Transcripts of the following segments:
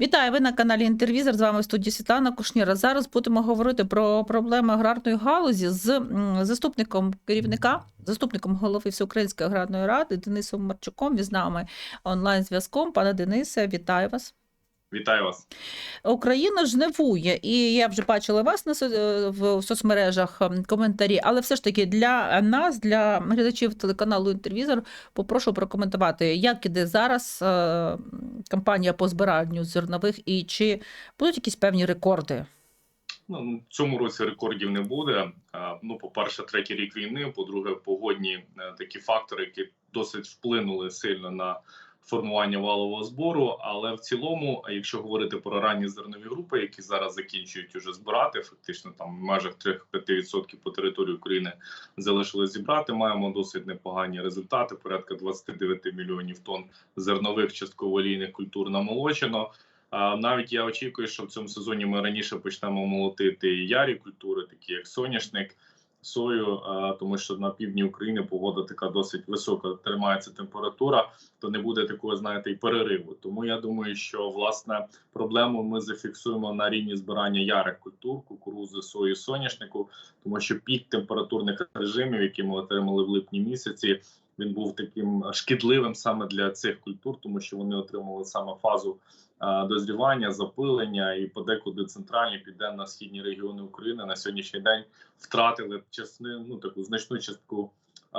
Вітаю, ви на каналі Інтервізор. З вами в студії Світлана Кушніра. Зараз будемо говорити про проблеми аграрної галузі з заступником керівника, заступником голови Всеукраїнської аграрної ради Денисом Марчуком. Він з нами онлайн зв'язком. Пане Денисе, вітаю вас. Вітаю вас. Україна жнивує, і я вже бачила вас на е, в соцмережах ем, коментарі, але все ж таки для нас, для глядачів телеканалу Інтервізор, попрошу прокоментувати, як іде зараз е, кампанія по збиранню зернових і чи будуть якісь певні рекорди. Ну в цьому році рекордів не буде. Ну, по-перше, третій рік війни. По-друге, погодні е, такі фактори, які досить вплинули сильно на формування валового збору. Але в цілому, якщо говорити про ранні зернові групи, які зараз закінчують уже збирати, фактично там в межах 3-5% по території України залишилось зібрати. Маємо досить непогані результати. Порядка 29 мільйонів тонн зернових частково олійних культур намолочено. Навіть я очікую, що в цьому сезоні ми раніше почнемо молотити ярі культури, такі як соняшник, сою, тому що на півдні України погода така досить висока, тримається температура, то не буде такого, знаєте, і перериву. Тому я думаю, що власне проблему ми зафіксуємо на рівні збирання ярих культур, кукурузи, сої, соняшнику, тому що пік температурних режимів, які ми отримали в липні місяці. Він був таким шкідливим саме для цих культур, тому що вони отримали саме фазу дозрівання, запилення і подекуди центральні південно-східні регіони України на сьогоднішній день втратили частину, ну таку значну частку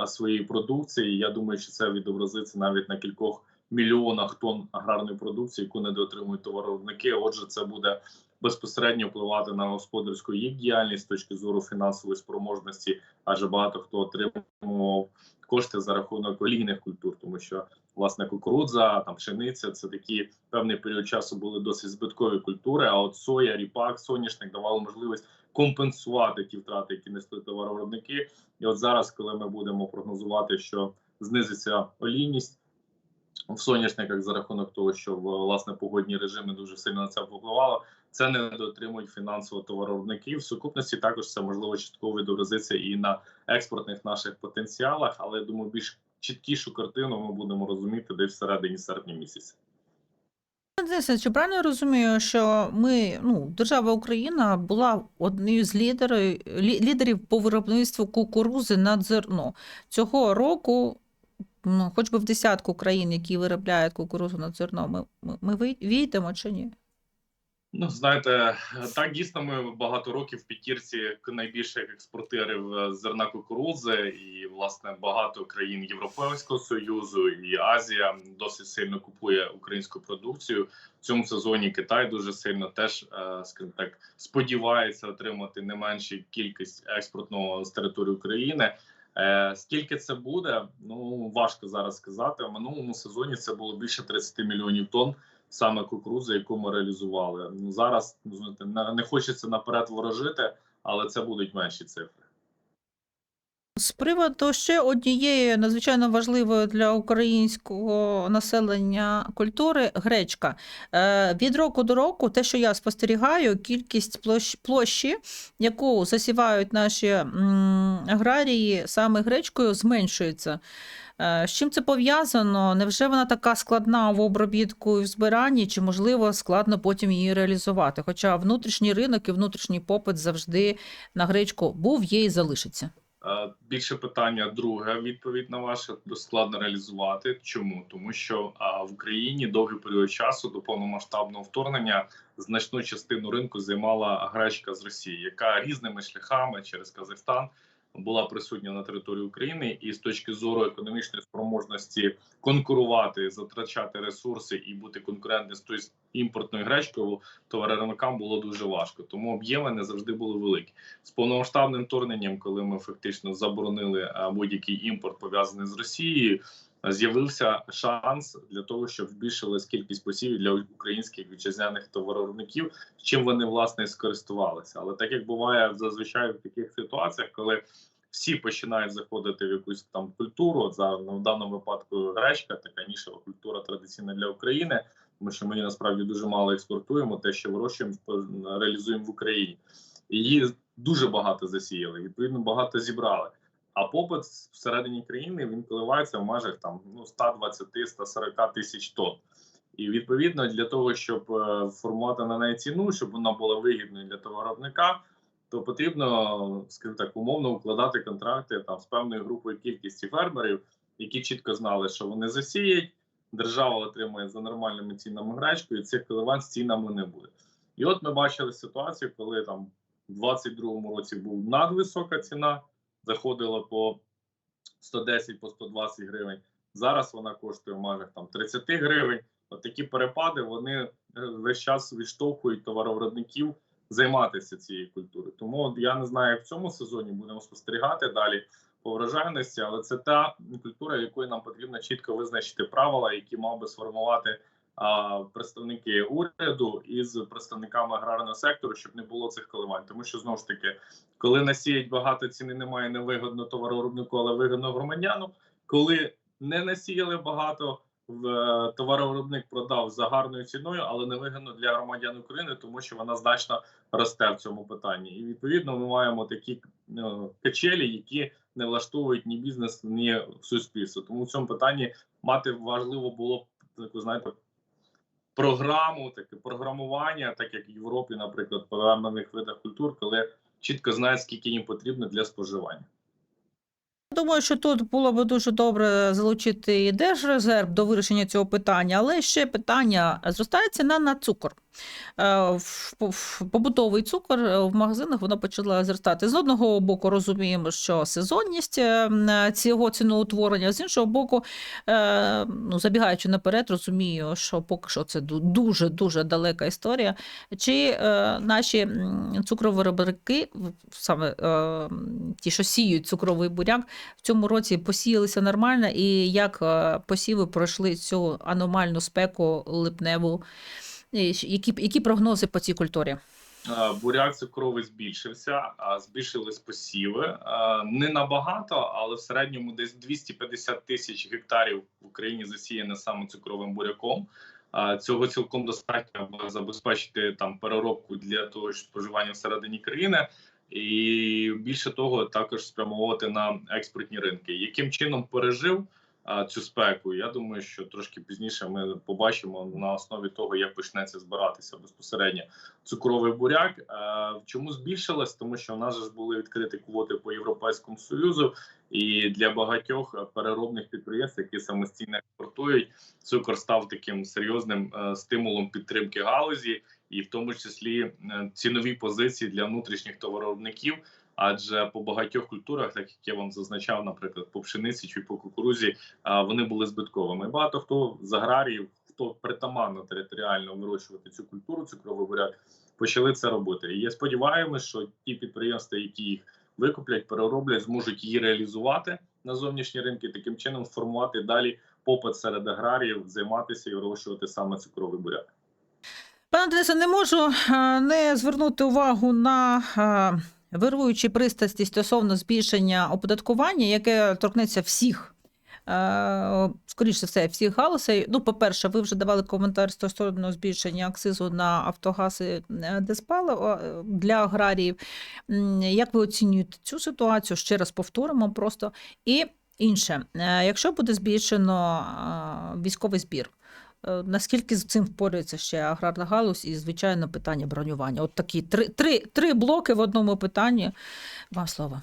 своєї продукції. Я думаю, що це відобразиться навіть на кількох мільйонах тонн аграрної продукції, яку недоотримують товаровиробники. Отже, це буде безпосередньо впливати на господарську їх діяльність з точки зору фінансової спроможності, адже багато хто отримував кошти за рахунок олійних культур, тому що власне кукурудза, там пшениця це такі певний період часу були досить збиткові культури. А от соя, ріпак, соняшник давали можливість компенсувати ті втрати, які несли товаровиробники. І от зараз, коли ми будемо прогнозувати, що знизиться олійність в соняшниках за рахунок того, що власне погодні режими дуже сильно на це впливало, це не дотримують фінансово товаровиробники. В сукупності також це можливо частково відобразиться і на експортних наших потенціалах, але я думаю, більш чіткішу картину ми будемо розуміти десь всередині серпня місяця. Денисе, чи правильно я розумію, що ми, ну, держава Україна була однією з лідерів, лідерів по виробництву кукурузи на зерно. Цього року, ну, хоч би в десятку країн, які виробляють кукурузу на зерно, ми, ми, ми вий- війдемо чи ні? Ну, знаєте, так дійсно ми багато років в п'ятірці найбільших експортерів е, зерна кукурузи, і власне багато країн Європейського союзу і Азія досить сильно купує українську продукцію. В цьому сезоні Китай дуже сильно теж, е, скажімо так, сподівається отримати не меншу кількість експортного з території України. Е, Скільки це буде? Ну важко зараз сказати. В минулому сезоні це було більше 30 мільйонів тонн саме кукурузи, яку ми реалізували. Ну зараз ну, не, хочеться наперед ворожити, але це будуть менші цифри. З приводу ще однієї надзвичайно важливої для українського населення культури гречка. Е, Від року до року, те, що я спостерігаю, кількість площ, площі, яку засівають наші аграрії саме гречкою, зменшується. Е, З чим це пов'язано? Невже вона така складна в обробітку і в збиранні, чи можливо складно потім її реалізувати? Хоча внутрішній ринок і внутрішній попит завжди на гречку був, є і залишиться. Е, Більше питання друге. Відповідь на ваше складно реалізувати. Чому тому, що в Україні довгий період часу до повномасштабного вторгнення значну частину ринку займала гречка з Росії, яка різними шляхами через Казахстан була присутня на території України, і з точки зору економічної спроможності конкурувати, затрачати ресурси і бути конкурентним з тою імпортною гречкою, товариникам було дуже важко. Тому об'єми не завжди були великі. З повномасштабним вторгненням, коли ми фактично заборонили будь-який імпорт пов'язаний з Росією. З'явився шанс для того, щоб збільшилась кількість посівів для українських вітчизняних товаровиробників, чим вони власне скористувалися. Але так як буває зазвичай в таких ситуаціях, коли всі починають заходити в якусь там культуру, за ну, в даному випадку гречка, така нішева культура традиційна для України, тому що ми насправді дуже мало експортуємо, те, що вирощуємо, реалізуємо в Україні. Її дуже багато засіяли, відповідно, багато зібрали. А попит всередині країни він коливається в межах там ну 120-140 тисяч тонн. І відповідно для того, щоб е, формувати на неї ціну, щоб вона була вигідною для товаровника, то потрібно, скажімо так, умовно укладати контракти там з певною групою кількості фермерів, які чітко знали, що вони засіять, держава отримує за нормальними цінами гречку, і цих коливань з цінами не буде. І от ми бачили ситуацію, коли там в 22-му році був надвисока ціна, заходила по 110 по 120 гривень. Зараз вона коштує межах там 30 гривень. От такі перепади вони е, весь час відштовхують товаровиробників займатися цією культурою. Тому я не знаю, як в цьому сезоні будемо спостерігати далі по врожайності, але це та культура, якою нам потрібно чітко визначити правила, які мав би сформувати представники уряду із представниками аграрного сектору, щоб не було цих коливань. Тому що знову ж таки, коли насіять багато ціни, немає невигодно товаровиробнику, але вигодно громадяну. Коли не насіяли багато, в е, товаровиробник продав за гарною ціною, але невигідно для громадян України, тому що вона значно росте в цьому питанні. І відповідно ми маємо такі е, качелі, які не влаштовують ні бізнес, ні суспільство. Тому в цьому питанні мати важливо було таку, знаєте, програму, таке програмування, так як в Європі, наприклад, по певних видах культур, коли чітко знають, скільки їм потрібно для споживання. Думаю, що тут було б дуже добре залучити і держрезерв до вирішення цього питання, але ще питання зростається на, на цукор. Е, Побутовий цукор е, в магазинах воно почало зростати. З одного боку, розуміємо, що сезонність е, цього ціноутворення, з іншого боку, ну, забігаючи наперед, розумію, що поки що це дуже дуже далека історія. Чи наші цукровиробники, саме ті, що сіють цукровий буряк, в цьому році посіялися нормально, і як посіви пройшли цю аномальну спеку липневу? Щ- Які, які прогнози по цій культурі? Е, Буряк цукровий збільшився, збільшились посіви. Е, Не набагато, але в середньому десь 250 тисяч гектарів в Україні засіяне саме цукровим буряком. Е, Цього цілком достатньо аби забезпечити там переробку для того ж споживання всередині країни. І більше того, також спрямовувати на експортні ринки. Яким чином пережив цю спеку? Я думаю, що трошки пізніше ми побачимо на основі того, як почнеться збиратися безпосередньо цукровий буряк. Е, Чому збільшилось? Тому що в нас ж були відкриті квоти по європейському союзу, і для багатьох переробних підприємств, які самостійно експортують, цукор став таким серйозним е, стимулом підтримки галузі, і в тому числі е, цінові позиції для внутрішніх товаровиробників. Адже по багатьох культурах, так як я вам зазначав, наприклад, по пшениці чи по кукурузі, вони були збитковими. Багато хто з аграріїв, хто притаманно територіально вирощувати цю культуру, цукровий буряк, почали це робити. І я сподіваємось, що ті підприємства, які їх викуплять, перероблять, зможуть її реалізувати на зовнішні ринки, таким чином сформувати далі попит серед аграріїв, займатися і вирощувати саме цукровий буряк. Пане Денисе, не можу е, не звернути увагу на е, вируючі пристрасті стосовно збільшення оподаткування, яке торкнеться всіх. е, Скоріше все, всіх галузей. Ну, по-перше, ви вже давали коментар стосовно збільшення акцизу на автогаз і е, диспаливо е, для аграріїв. Як ви оцінюєте цю ситуацію? Ще раз повторимо просто. І інше, Е, якщо буде збільшено військовий збір, Наскільки з цим впорається ще аграрна галузь і, звичайно, питання бронювання? От такі три, три, три блоки в одному питанні. Вам слово.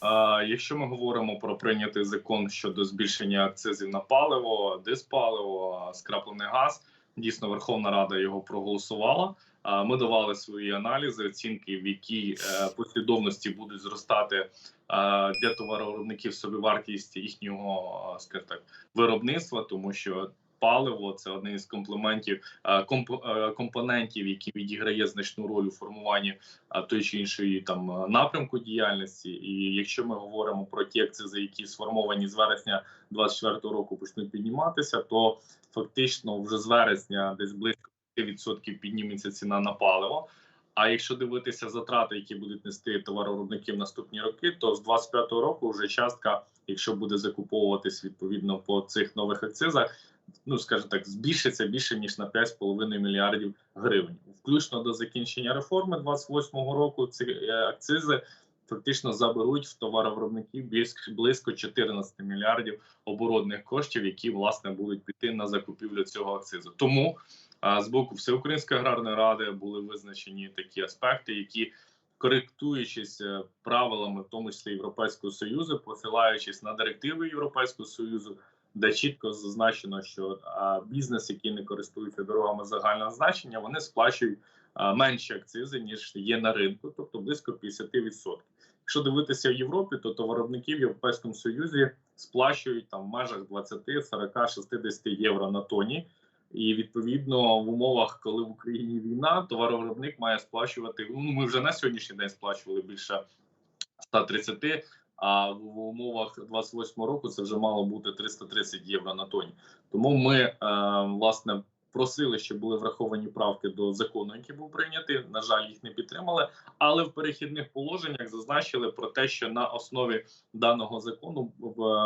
А, Якщо ми говоримо про прийнятий закон щодо збільшення акцизів на паливо, диспаливо, скраплений газ, дійсно Верховна Рада його проголосувала. А, Ми давали свої аналізи, оцінки, в якій е, послідовності будуть зростати е, для товаровиробників собівартість їхнього, е, скажімо так, виробництва, тому що паливо це один із комплементів е, комп- е, компонентів, які відіграє значну роль у формуванні а, той чи іншої там е, напрямку діяльності. І якщо ми говоримо про ті акцизи, які сформовані з вересня 24 року, почнуть підніматися, то фактично вже з вересня десь близько 5% підніметься ціна на паливо. А якщо дивитися затрати, які будуть нести товаровиробники в наступні роки, то з 25-го року вже частка, якщо буде закуповуватись відповідно по цих нових акцизах, ну скажімо так, збільшиться більше ніж на 5,5 мільярдів гривень, включно до закінчення реформи 28-го року. Ці е, акцизи фактично заберуть в товаровиробників близько 14 мільярдів оборотних коштів, які власне будуть піти на закупівлю цього акцизу. Тому з боку Всеукраїнської аграрної ради були визначені такі аспекти, які коректуючись е, правилами, в тому числі Європейського союзу, посилаючись на директиви Європейського союзу, де чітко зазначено, що бізнес, який не користується дорогами загального значення, вони сплачують менші акцизи ніж є на ринку, тобто близько 50%. Якщо дивитися в Європі, то товаровиробники в Європейському Союзі сплачують там в межах 20, 40, 60 євро на тоні. І відповідно в умовах, коли в Україні війна, товаровиробник має сплачувати. Ну ми вже на сьогоднішній день сплачували більше 130, а в умовах 28 року це вже мало бути 330 євро на тоні. Тому ми е, власне просили, щоб були враховані правки до закону, який був прийнятий. На жаль, їх не підтримали. Але в перехідних положеннях зазначили про те, що на основі даного закону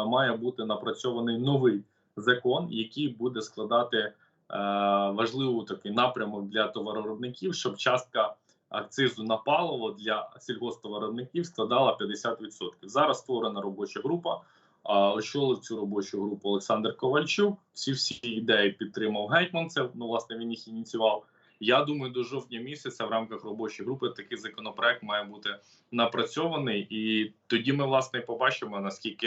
має бути напрацьований новий закон, який буде складати е, важливий такий напрямок для товаровиробників, щоб частка акцизу на паливо для сільгосптоваровиробників складала 50%. Зараз створена робоча група. Очолив цю робочу групу Олександр Ковальчук. Всі всі ідеї підтримав гетьманцев. Ну, власне, він їх ініціював. Я думаю, до жовтня місяця в рамках робочої групи такий законопроект має бути напрацьований, і тоді ми власне побачимо наскільки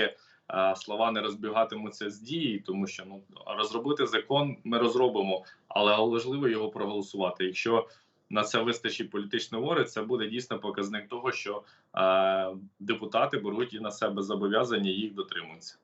е, слова не розбігатимуться з дії, тому що ну розробити закон ми розробимо, але важливо його проголосувати. Якщо на це вистачить політичної вори, це буде дійсно показник того, що е, депутати беруть і на себе зобов'язання їх дотримуються.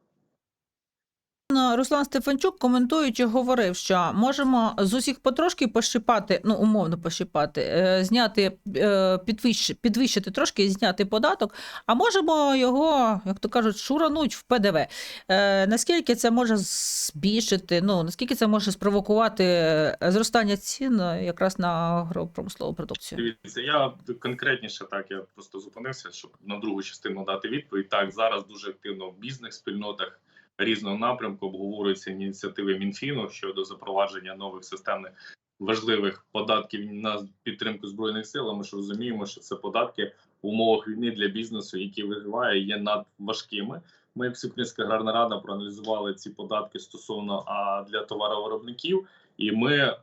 Ну, Руслан Стефанчук, коментуючи, говорив, що можемо з усіх потрошки пощипати, ну умовно пощипати, е, зняти, е, підвищ, підвищити трошки і зняти податок, а можемо його, як то кажуть, шурануть в ПДВ. Е, Наскільки це може збільшити, ну наскільки це може спровокувати е, зростання цін е, якраз на агропромислову продукцію? Дивіться, я конкретніше так я просто зупинився, щоб на другу частину дати відповідь. Так зараз дуже активно в бізнес-спільнотах різного напрямку обговорюються ініціативи Мінфіну щодо запровадження нових системних важливих податків на підтримку збройних сил. Ми ж розуміємо, що це податки в умовах війни для бізнесу, які виживає, є надважкими. Ми, як Всеукраїнська аграрна рада, проаналізували ці податки стосовно а для товаровиробників. І ми е,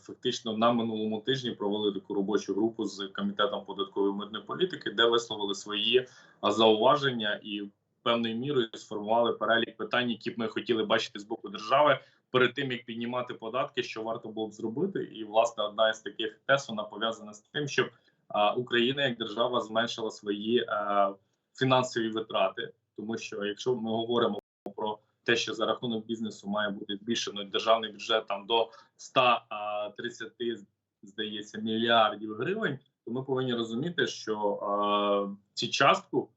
фактично на минулому тижні провели таку робочу групу з комітетом податкової митної політики, де висловили свої зауваження і певною мірою сформували перелік питань, які б ми хотіли бачити з боку держави перед тим як піднімати податки, що варто було б зробити. І власне одна із таких тез вона пов'язана з тим, щоб Україна як держава зменшила свої а, фінансові витрати, тому що якщо ми говоримо про те, що за рахунок бізнесу має бути збільшено державний бюджет там до 130, здається, мільярдів гривень, то ми повинні розуміти, що е, ці частку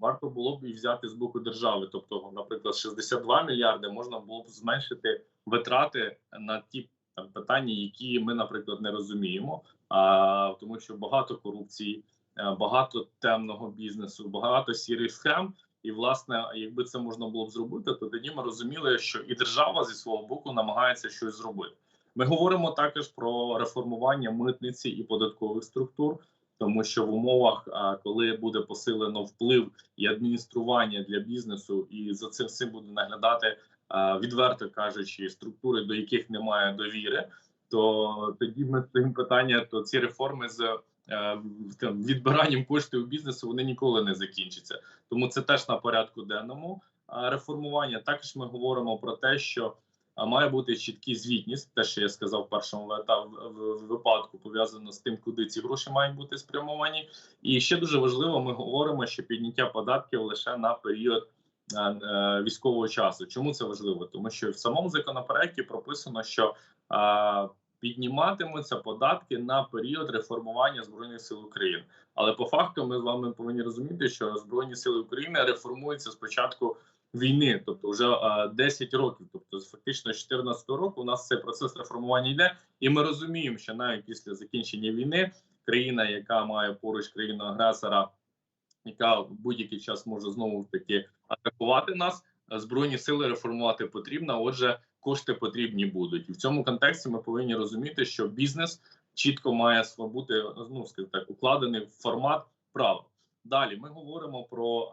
варто було б і взяти з боку держави. Тобто, наприклад, 62 мільярди можна було б зменшити витрати на ті там питання, які ми, наприклад, не розуміємо. А тому, що багато корупції, е, багато темного бізнесу, багато сірих схем. І власне, якби це можна було б зробити, то тоді ми розуміли, що і держава зі свого боку намагається щось зробити. Ми говоримо також про реформування митниці і податкових структур, тому що в умовах, коли буде посилено вплив і адміністрування для бізнесу, і за цим всім буде наглядати відверто кажучи, структури, до яких немає довіри, то тоді ми цим питання, то ці реформи з е, там, відбиранням коштів у бізнесу вони ніколи не закінчаться. Тому це теж на порядку денному реформування. Також ми говоримо про те, що має бути чіткий звітність, те, що я сказав в першому випадку, пов'язано з тим, куди ці гроші мають бути спрямовані. І ще дуже важливо, ми говоримо, що підняття податків лише на період е, е, військового часу. Чому це важливо? Тому що в самому законопроекті прописано, що е, підніматимуться податки на період реформування збройних сил України. Але по факту ми з вами повинні розуміти, що збройні сили України реформуються спочатку війни, тобто вже е, 10 років. Тобто, фактично, з 2014 року у нас цей процес реформування йде, і ми розуміємо, що навіть після закінчення війни країна, яка має поруч країну агресора, яка в будь-який час може знову таки атакувати нас. Збройні сили реформувати потрібно. Отже, кошти потрібні будуть, і в цьому контексті ми повинні розуміти, що бізнес чітко має бути ну так укладений в формат права. Далі ми говоримо про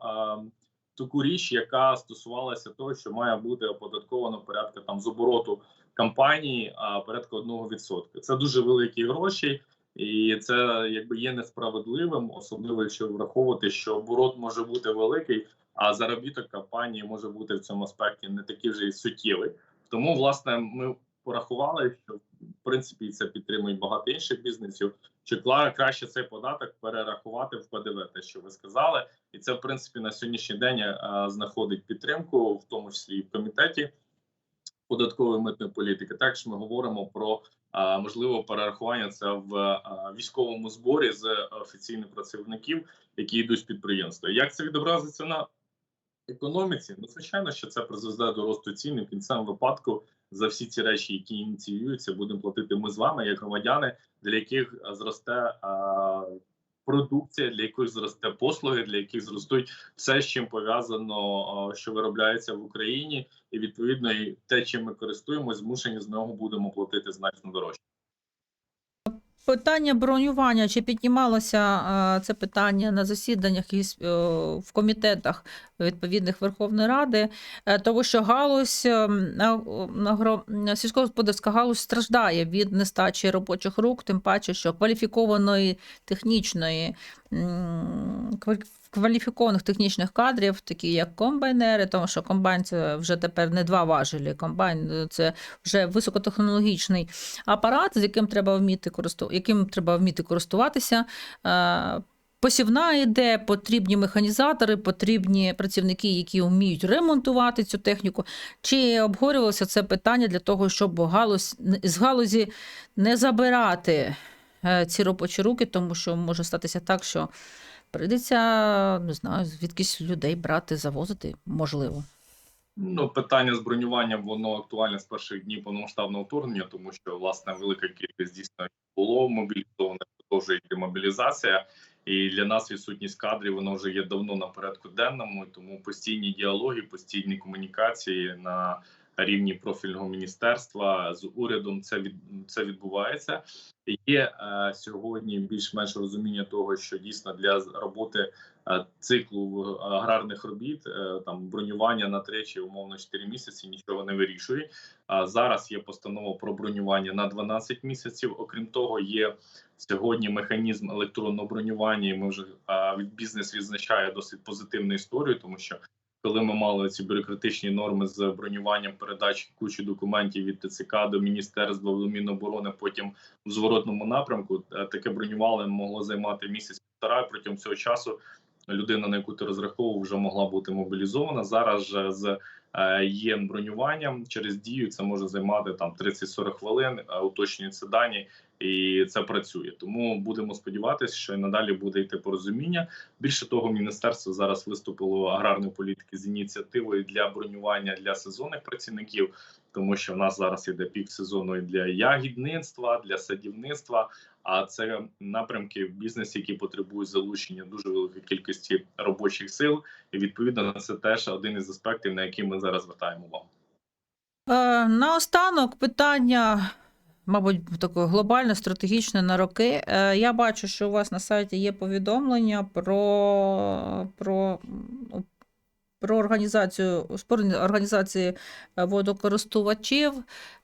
таку річ, яка стосувалася того, що має бути оподатковано порядка там з обороту компанії, а порядка 1%. Це дуже великі гроші, і це якби є несправедливим, особливо якщо враховувати, що оборот може бути великий, а заробіток компанії може бути в цьому аспекті не такий вже і суттєвий. Тому, власне, ми порахували, що в принципі це підтримують багато інших бізнесів. Чи краще цей податок перерахувати в ПДВ, те, що ви сказали, і це в принципі на сьогоднішній день е, знаходить підтримку, в тому числі і в комітеті податкової митної політики. Також ми говоримо про е, можливе перерахування це в е, військовому зборі з офіційних працівників, які йдуть з підприємства. Як це відобразиться на економіці? Ну, звичайно, що це призведе до росту цін і в кінцевому випадку за всі ці речі, які ініціюються, будемо платити ми з вами, як громадяни, для яких зросте е, продукція, для яких зросте послуги, для яких зростуть все, з чим пов'язано, що виробляється в Україні, і відповідно і те, чим ми користуємося, змушені з нього будемо платити значно дорожче. Питання бронювання. Чи піднімалося е, це питання на засіданнях із е, в комітетах відповідних Верховної Ради, Е, тому що галузь сільськогосподарська галузь страждає від нестачі робочих рук, тим паче, що кваліфікованої технічної кваліфікованих технічних кадрів, такі як комбайнери, тому що комбайн це вже тепер не два важелі. Комбайн це вже високотехнологічний апарат, з яким треба вміти користу... яким треба вміти користуватися. Е, Посівна йде, потрібні механізатори, потрібні працівники, які вміють ремонтувати цю техніку. Чи обговорювалося це питання для того, щоб галузь з галузі не забирати е, ці робочі руки, тому що може статися так, що прийдеться не знаю, звідкись людей брати, завозити, можливо. Ну, питання з бронюванням воно актуальне з перших днів повномасштабного вторгнення, тому що власне велика кількість дійсно було мобілізовано, продовжує мобілізація. І для нас відсутність кадрів воно вже є давно на порядку денному. Тому постійні діалоги, постійні комунікації на рівні профільного міністерства з урядом це від це відбувається. Є е, сьогодні більш-менш розуміння того, що дійсно для роботи е, циклу е, аграрних робіт е, там бронювання на 3 чи умовно 4 місяці нічого не вирішує. А зараз є постанова про бронювання на 12 місяців. Окрім того, є сьогодні механізм електронного бронювання. і Ми вже від бізнес відзначає досить позитивну історію, тому що коли ми мали ці бюрократичні норми з бронюванням передачі кучі документів від ТЦК до міністерства до Міноборони, потім в зворотному напрямку, е, таке бронювання могло займати місяць-півтора. і Протягом цього часу людина, на яку ти розраховував, вже могла бути мобілізована. Зараз же з є бронюванням через дію. Це може займати там 30-40 хвилин. е, Уточнюються дані, і це працює. Тому будемо сподіватися, що і надалі буде йти порозуміння. Більше того, міністерство зараз виступило аграрної політики з ініціативою для бронювання для сезонних працівників, тому що в нас зараз іде пік сезону і для ягідництва, для садівництва. А це напрямки в бізнесі, які потребують залучення дуже великої кількості робочих сил. І відповідно це теж один із аспектів, на які ми зараз звертаємо увагу. Е, Наостанок питання, мабуть, таке глобальне, стратегічне на роки. Е, Я бачу, що у вас на сайті є повідомлення про, про, м, про організацію організації е, водокористувачів,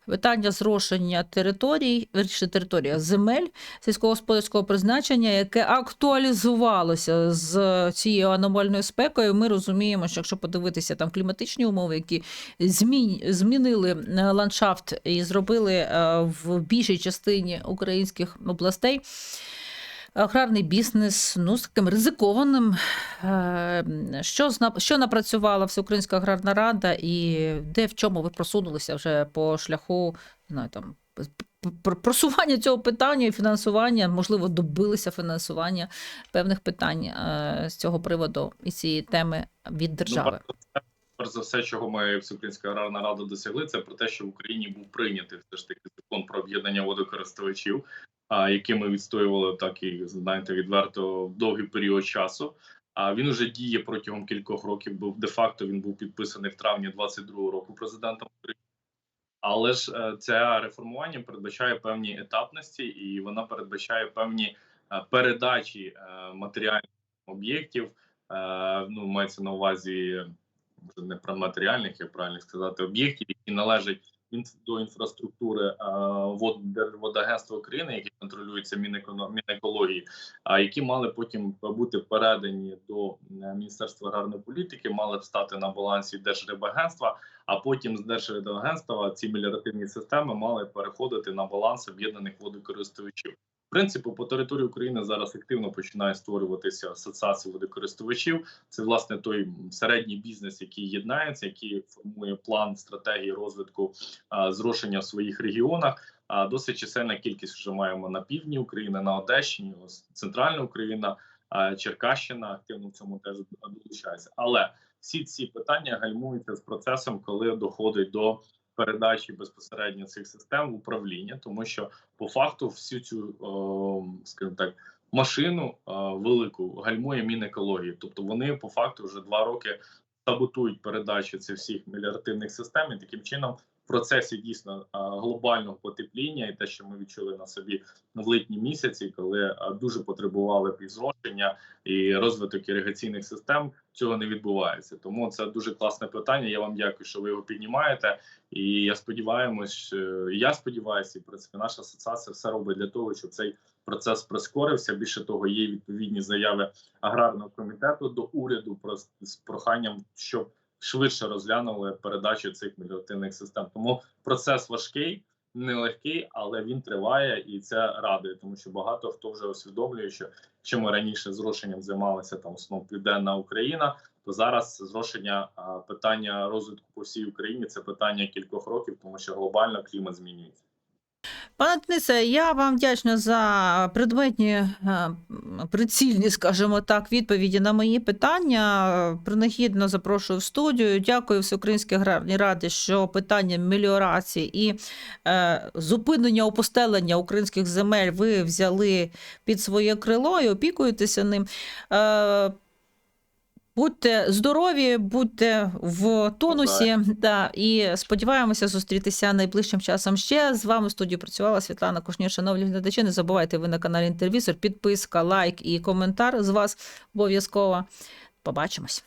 питання зрошення територій, вірніше територія земель сільськогосподарського призначення, яке актуалізувалося з цією аномальною спекою. Ми розуміємо, що якщо подивитися там кліматичні умови, які змін, змінили е, ландшафт і зробили е, в більшій частині українських областей. Аграрний бізнес ну, з таким ризикованим. Е, Що, що напрацювала Всеукраїнська аграрна рада, і де в чому ви просунулися вже по шляху знаю, там, просування цього питання і фінансування, можливо, добилися фінансування певних питань е, з цього приводу і цієї теми від держави. Ну, перш за все- перш за все, чого ми Всеукраїнська аграрна рада досягли, це про те, що в Україні був прийнятий все ж таки закон про об'єднання водокористувачів, який ми відстоювали так і знаєте відверто довгий період часу. А він уже діє протягом кількох років. Був де-факто він був підписаний в травні 22-го року президентом України. Але ж це реформування передбачає певні етапності, і вона передбачає певні е, передачі е, матеріальних об'єктів. Е, ну, мається на увазі не про матеріальних, як правильно сказати, об'єктів, які належать до інфраструктури вод, водагентства України, які контролюються Мінекології, а які мали потім бути передані до е, Міністерства аграрної політики, мали б стати на балансі Держрибагентства, а потім з Держрибагентства ці меліоративні системи мали переходити на баланс об'єднаних водокористувачів. В принципі, по території України зараз активно починає створюватися асоціації водокористувачів. Це власне той середній бізнес, який єднається, який формує план стратегії розвитку зрошення в своїх регіонах. А досить чисельна кількість вже маємо на півдні України, на Одещині, центральна Україна, Черкащина активно в цьому теж долучається. Але всі ці питання гальмуються з процесом, коли доходить до передачі безпосередньо цих систем в управління, тому що по факту всю цю, о, скажімо так, машину велику гальмує Мінекології. Тобто вони по факту вже два роки саботують передачі цих всіх мільярдивних систем, і таким чином процесі дійсно глобального потепління, і те, що ми відчули на собі в липні місяці, коли дуже потребували підзрошення і розвиток іригаційних систем, цього не відбувається. Тому це дуже класне питання. Я вам дякую, що ви його піднімаєте. І я сподіваємось, е, я сподіваюся, і в принципі наша асоціація все робить для того, щоб цей процес прискорився. Більше того, є відповідні заяви аграрного комітету до уряду про з проханням, щоб швидше розглянули передачу цих мігративних систем. Тому процес важкий, нелегкий, але він триває і це радує, тому що багато хто вже усвідомлює, що чим ми раніше зрошенням займалися там основ південна Україна, то зараз зрошення питання розвитку по всій Україні це питання кількох років, тому що глобально клімат змінюється. Пане Денисе, я вам вдячна за предметні, е, прицільні, скажімо так, відповіді на мої питання. Принагідно запрошую в студію. Дякую Всеукраїнській аграрній раді, що питання меліорації і е, зупинення опустелення українських земель ви взяли під своє крило і опікуєтеся ним. Будьте здорові, будьте в тонусі. Да, і сподіваємося зустрітися найближчим часом ще. З вами в студії працювала Світлана Кушнір. Шановні глядачі, не забувайте ви на каналі Інтервізор. Підписка, лайк і коментар з вас обов'язково. Побачимось.